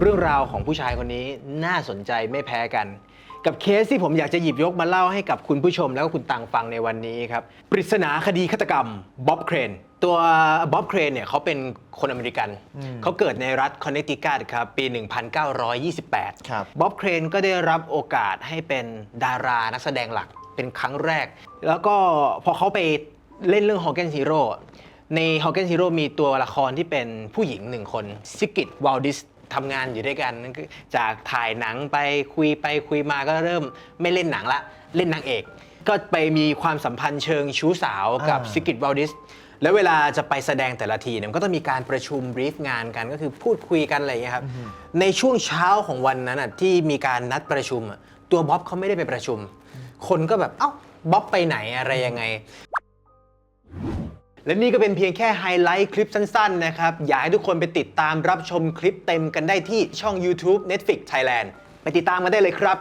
เรื่องราวของผู้ชายคนนี้น่าสนใจไม่แพ้กัน กับเคสที่ผมอยากจะหยิบยกมาเล่าให้กับคุณผู้ชมแล้วก็คุณตังฟังในวันนี้ครับ ปริศนาคดีฆาตกรรมบ๊อบเครนตัวบ๊อบเครนเนี่ยเขาเป็นคนอเมริกัน เขาเกิดในรัฐคอนเนตทิคัตครับ ปี 1928 ครับบ๊อบเครนก็ได้รับโอกาสให้เป็นดารานักแสดงหลักเป็นครั้งแรก แล้วก็พอเขาไปเล่นเรื่องฮอ g เกนซีโร่ในฮอ g เกนซีโร่มีตัวละครที่เป็นผู้หญิงหนึ่งคนซิกิตวาลดิส ทำงานอยู่ด้วยกันนั่นคือจากถ่ายหนังไปคุยไปคุยมาก็เริ่มไม่เล่นหนังละเล่นนางเอก ก็ไปมีความสัมพันธ์เชิงชู้สาวกับอ่า ซิกิตวาลดิส แล้วเวลาจะไปแสดงแต่ละทีเนี่ยมันก็ต้องมีการประชุมบรีฟงานกันก็คือพูดคุยกันอะไรอย่างเงี้ยครับในช่วงเช้าของวันนั้นอะที่มีการนัดประชุมอะตัวบ๊อบเขาไม่ได้ไปประชุม คนก็แบบเอ้าบ๊อบไปไหนอะไรยังไง และนี่ก็เป็นเพียงแค่ไฮไลท์คลิปสั้นๆนะครับ อยากให้ทุกคนไปติดตามรับชมคลิปเต็มกันได้ที่ช่อง YouTube Netflix Thailand ไปติดตามกันได้เลยครับ